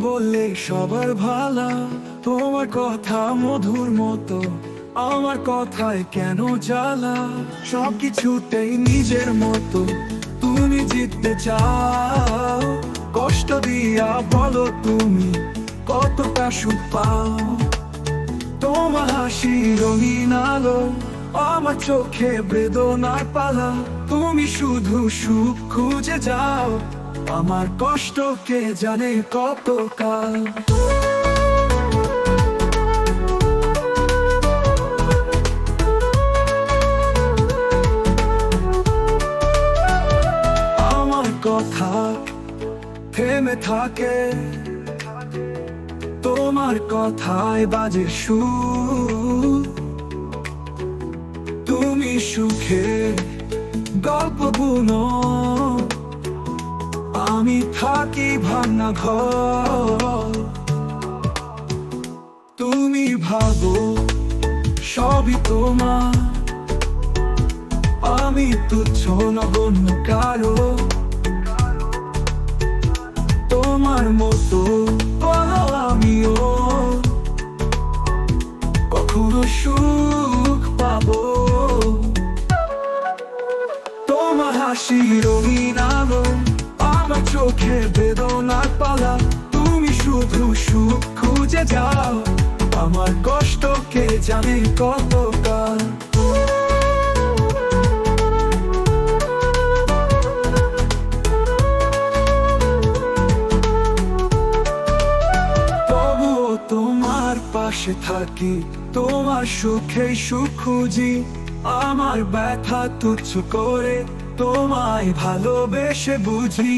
বললে সবার ভালা। তোমার কথা মধুর মতো, আমার কথায় কেন জ্বালা? সব কিছুতেই নিজের মতো, তুমি জিততে চাও। কষ্ট দিয়া বলো তুমি, কতটা সুখ পাও? তোমার হাসি রঙিন আলো, আমার চোখে বেদনার পালা। তুমি শুধু সুখ খুঁজে যাও। আমার কষ্ট কে জানে কতকাল? আমার কথা থেমে থাকে। তোমার কথায় বাজে সুর। তুমি সুখে গল্প বুনো আমি থাকি ভাঙা তুমি ভাবো সবই তোমার। আমি তুচ্ছ নগণ্য কারও। তোমার মতো আমিও। কখনো সুখ পাবো। তোমার হাসি রঙিন আলো আমার চোখে বেদনার পালা। তুমি শুধু সুখ খুঁজে যাও। আমার কষ্ট কে জানে কতকাল। তোমার পাশে থাকি, তোমার সুখে সুখ খুঁজি। আমার ব্যথা তুচ্ছ করে তোমায় ভালোবেসে বুঝি।